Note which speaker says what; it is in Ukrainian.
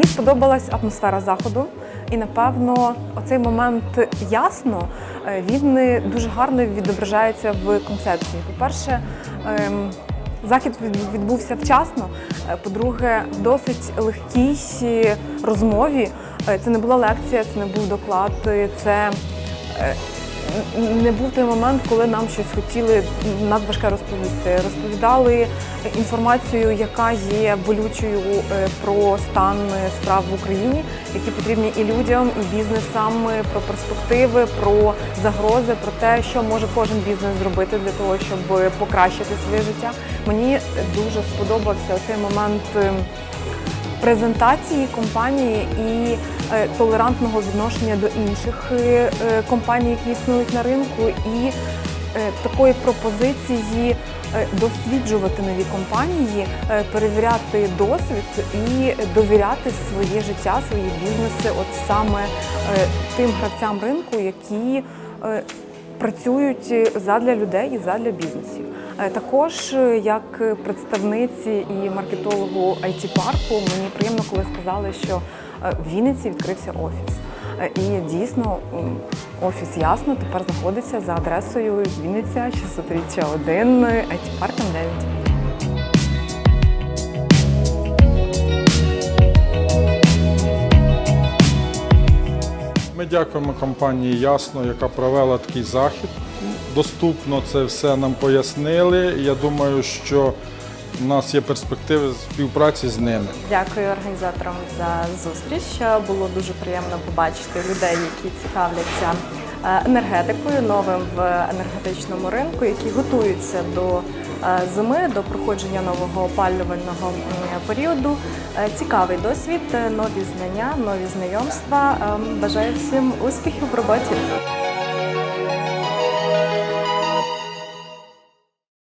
Speaker 1: Мені сподобалась атмосфера заходу, і напевно, оцей момент ясно е, він е, дуже гарно відображається в концепції. По-перше, ем, захід від- відбувся вчасно. Е, По-друге, досить легкій розмові. Це не була лекція, це не був доклад, це не був той момент, коли нам щось хотіли надважке розповісти. Розповідали інформацію, яка є болючою е, про стан е, справ в Україні, які потрібні і людям, і бізнесам, е, про перспективи, про загрози, про те, що може кожен бізнес зробити для того, щоб е, покращити своє життя. Мені дуже сподобався цей момент. Презентації компанії і е, толерантного відношення до інших е, е, компаній, які існують на ринку, і такої пропозиції досліджувати нові компанії, перевіряти досвід і довіряти своє життя, свої бізнеси, от саме тим гравцям ринку, які працюють задля людей і задля бізнесів. Е, Також е, як представниці і маркетологу it парку мені приємно, коли сказали, що е, в Вінниці відкрився офіс. І дійсно офіс ясно тепер знаходиться за адресою Вінниця 600 1 it парк М9.
Speaker 2: Ми дякуємо компанії Ясно, яка провела такий захід. Доступно це все нам пояснили. Я думаю, що у нас є перспективи співпраці з ними.
Speaker 3: Дякую організаторам за зустріч. Було дуже приємно побачити людей, які цікавляться е, енергетикою, новим в енергетичному ринку, які готуються до е, зими, до проходження нового опалювального періоду. Е, Цікавий досвід, нові знання, нові знайомства. Ем, Бажаю всім успіхів в роботі.